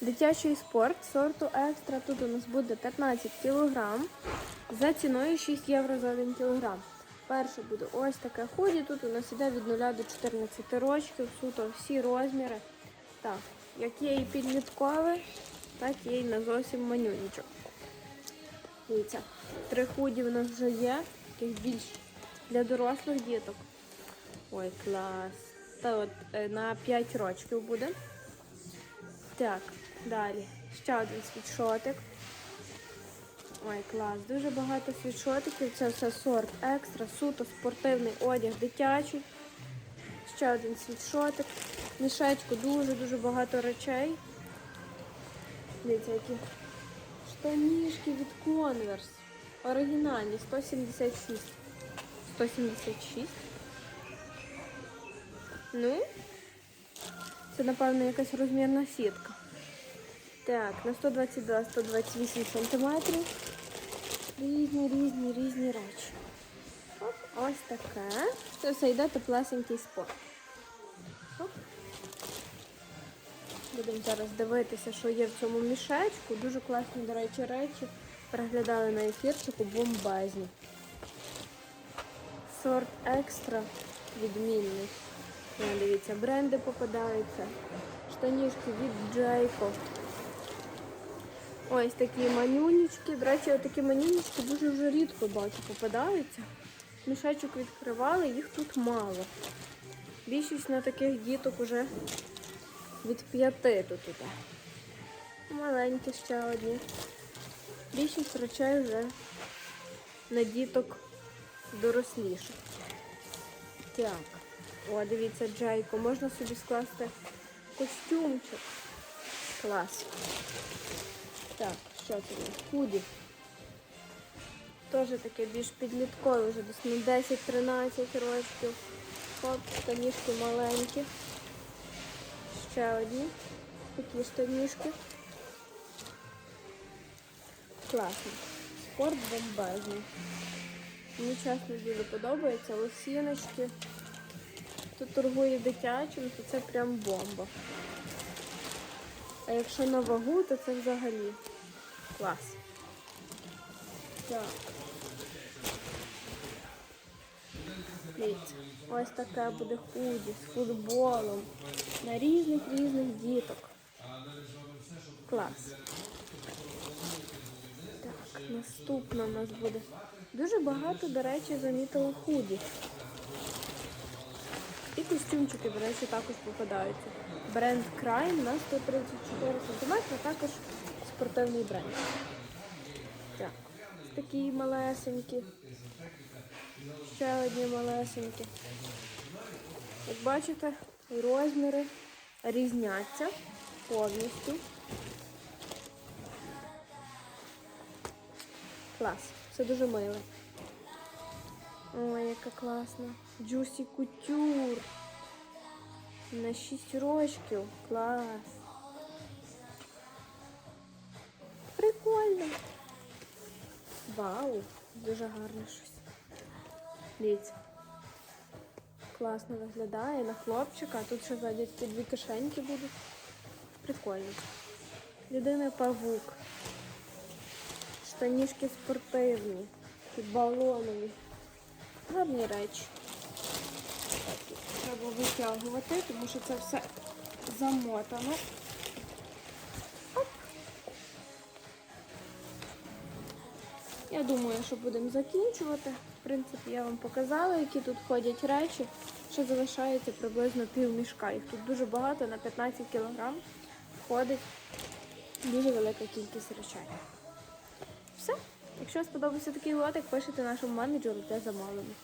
Дитячий спорт сорту екстра. Тут у нас буде 15 кг за ціною 6 євро за 1 кг. Перше буде ось таке худі. Тут у нас іде від 0 до 14 років, суто всі розміри. Так, як є і підліткове, так є і на зовсім манюнічок. Дивіться, три худі в нас вже є, таких більш для дорослих діток. Ой, клас. Та от е, на 5 років буде. Так, далі. Ще один світшотик. Ой, клас. Дуже багато світшотиків. Це все сорт екстра, суто спортивний одяг дитячий. Ще один світшотик. Мішечку дуже-дуже багато речей. Дивіться, які штанішки від Converse. Оригінальні 176. 176. Ну, це, напевно, якась розмірна сітка. Так, на 122-128 см. Різні, різні, різні речі. Оп, ось таке. Це все йде теплесенький спорт. Будемо зараз дивитися, що є в цьому мішечку. Дуже класні, до речі, речі. Переглядали на ефірчику бомбезні. Сорт екстра відмінний. Дивіться, бренди попадаються. Штанішки від Джейко. Ось такі манюнічки. До речі, такі манюнічки дуже вже рідко бачу попадаються. Мішечок відкривали, їх тут мало. Більшість на таких діток уже від п'яти тут іде. Маленькі ще одні. Більшість речей вже на діток доросліших. Так. О, дивіться, Джейко. Можна собі скласти костюмчик. Клас. Так, що у? Худі. Теж таке більш підліткове, вже десь на 10-13 років. Хоп, штанішки маленькі. Ще одні. Такі штанішки. Класно. Спорт бомбезний. Мені чесно дуже подобається. Лосіночки. Тут торгує дитячим, то це прям бомба. А якщо на вагу, то це взагалі клас. Так. Ось таке буде худі з футболом на різних різних діток. Клас. Так, наступна у нас буде. Дуже багато, до речі, замітила худі. І костюмчики, до речі, також попадаються. Бренд Crime на 134 см, також спортивний бренд. Так, такі малесенькі. Ще одні малесенькі. Як бачите, розміри різняться повністю. Клас, все дуже миле. Ой, яка класна. Juicy Couture. На 6 рочків. Клас. Прикольно. Вау, дуже гарно щось. Дивіться. Класно виглядає на хлопчика. Тут ще ззаді такі дві кишеньки будуть. Прикольно. Людина павук. Штанішки спортивні. Балонові. Гарні речі. Треба витягувати, тому що це все замотано. Я думаю, що будемо закінчувати. В принципі, я вам показала, які тут ходять речі. Ще залишається приблизно пів мішка. Їх тут дуже багато, на 15 кг входить дуже велика кількість речей. Все. Якщо сподобався такий лотик, пишете нашому менеджеру для замовлення.